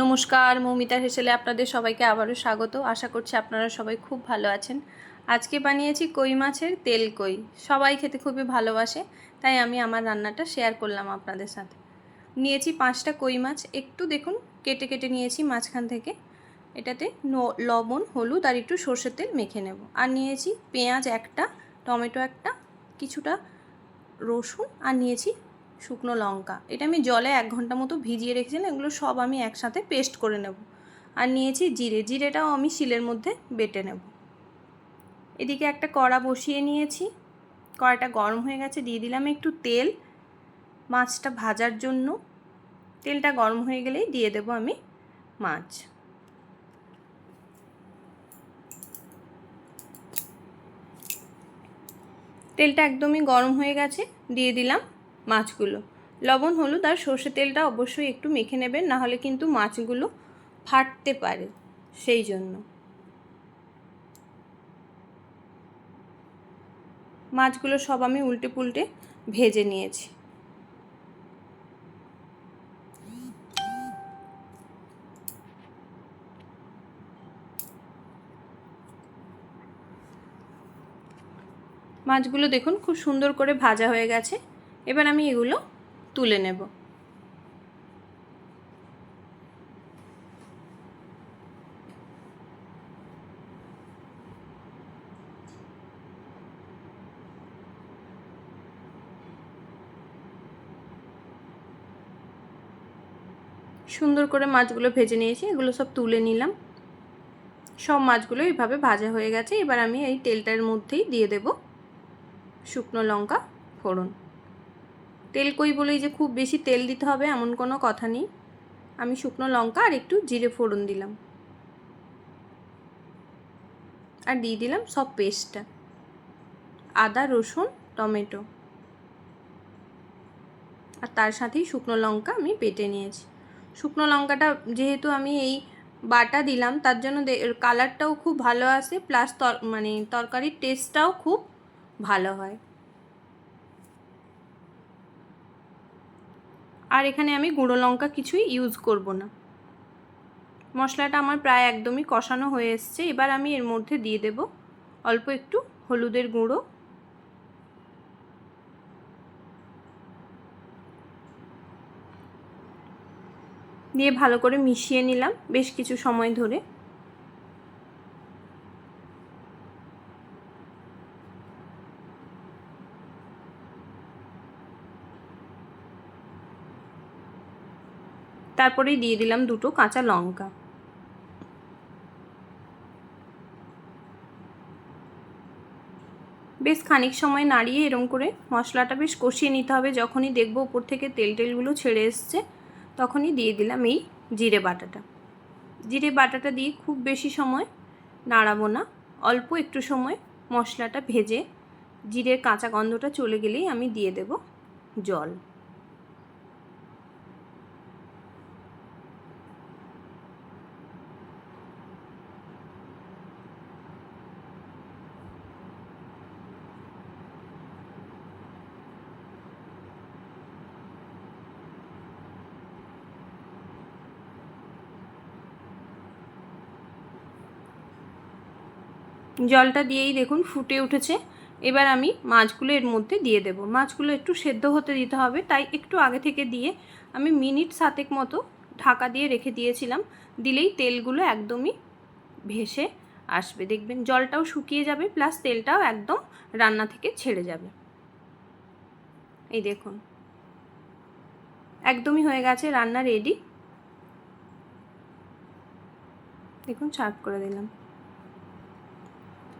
নমস্কার, মৌমিতা হেসেলে আপনাদের সবাইকে আবারও স্বাগত। আশা করছি আপনারা সবাই খুব ভালো আছেন। আজকে বানিয়েছি কই মাছের তেল কই। সবাই খেতে খুবই ভালোবাসে, তাই আমি আমার রান্নাটা শেয়ার করলাম আপনাদের সাথে। নিয়েছি পাঁচটা কই মাছ। একটু দেখুন, কেটে কেটে নিয়েছি মাঝখান থেকে। এটাতে লবণ, হলুদ আর একটু সর্ষের তেল মেখে নেব। আর নিয়েছি পেঁয়াজ একটা, টমেটো একটা, কিছুটা রসুন আর নিয়েছি শুকনো লঙ্কা। এটা আমি জলে এক ঘণ্টা মতো ভিজিয়ে রেখেছিলাম, এগুলো সব আমি একসাথে পেস্ট করে নেব। আর নিয়েছি জিরে, জিরেটাও আমি শিলের মধ্যে বেটে নেব। এদিকে একটা কড়া বসিয়ে নিয়েছি। কড়াটা গরম হয়ে গেছে, দিয়ে দিলাম একটু তেল। মাছটা ভাজার জন্য। তেলটা গরম হয়ে গেলেই দিয়ে দেব আমি মাছ। তেলটা একদমই গরম হয়ে গেছে, দিয়ে দিলাম মাছগুলো। লবণ, হলুদ আর সর্ষে তেলটা অবশ্যই একটু মেখে নেবেন না হলে কিন্তু মাছগুলো ফাটতে পারে সেই জন্য। মাছগুলো সব আমি উল্টে পুল্টে ভেজে নিয়েছি। মাছগুলো দেখুন খুব সুন্দর করে ভাজা হয়ে গেছে। এবার আমি এগুলো তুলে নেব। সুন্দর করে মাছগুলো ভেজে নিয়েছি, এগুলো সব তুলে নিলাম। সব মাছগুলো এইভাবে ভাজা হয়ে গেছে, এবার আমি এই তেলটার মধ্যেই দিয়ে দেব শুকনো লঙ্কা ফোড়ন। তেল কই বলেই যে খুব বেশি তেল দিতে হবে এমন কোনো কথা নেই। আমি শুকনো লঙ্কা আর একটু জিরে ফোড়ন দিলাম। আর দিয়ে দিলাম সব পেস্টটা আদা, রসুন, টমেটো। আর তার সাথেই শুকনো লঙ্কা আমি বেটে নিয়েছি। শুকনো লঙ্কাটা যেহেতু আমি এই বাটা দিলাম, তার জন্য কালারটাও খুব ভালো আসে প্লাস তর মানে তরকারির টেস্টটাও খুব ভালো হয়। আর এখানে আমি গুঁড়ো লঙ্কা কিছুই ইউজ করব না। মশলাটা আমার প্রায় একদমই কষানো হয়ে এসছে। এবার আমি এর মধ্যে দিয়ে দেব অল্প একটু হলুদের গুঁড়ো। দিয়ে ভালো করে মিশিয়ে নিলাম বেশ কিছু সময় ধরে। তারপরেই দিয়ে দিলাম দুটো কাঁচা লঙ্কা। বেশ খানিক সময় নাড়িয়ে এরম করে মশলাটা বেশ কষিয়ে নিতে হবে। যখনই দেখব উপর থেকে তেল টেলগুলো ছেড়ে এসছে, তখনই দিয়ে দিলাম এই জিরে বাটাটা। জিরে বাটাটা দিয়ে খুব বেশি সময় নাড়াবো না। অল্প একটু সময় মশলাটা ভেজে জিরের কাঁচা গন্ধটা চলে গেলেই আমি দিয়ে দেব জল। জলটা দিয়েই দেখুন ফুটে উঠেছে। এবার আমি মাছগুলো এর মধ্যে দিয়ে দেব। মাছগুলো একটু সেদ্ধ হতে দিতে হবে, তাই একটু আগে থেকে দিয়ে আমি মিনিট সাতেক মতো ঢাকা দিয়ে রেখে দিয়েছিলাম। দিলেই তেলগুলো একদমই ভেসে আসবে। দেখবেন জলটাও শুকিয়ে যাবে, প্লাস তেলটাও একদম রান্না থেকে ছেড়ে যাবে। এই দেখুন। একদমই হয়ে গেছে রান্না রেডি। দেখুন, সার্ভ করে দিলাম।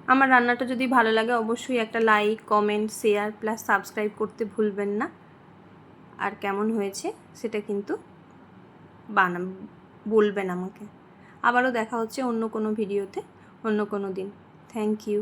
আমার রান্নাটা যদি ভালো লাগে, অবশ্যই একটা like comment share plus subscribe করতে ভুলবেন না। আর কেমন হয়েছে, সেটা কিন্তু বানা বলবেন আমাকে। আবারও দেখা হচ্ছে অন্য কোনো ভিডিওতে অন্য কোনো দিন। Thank you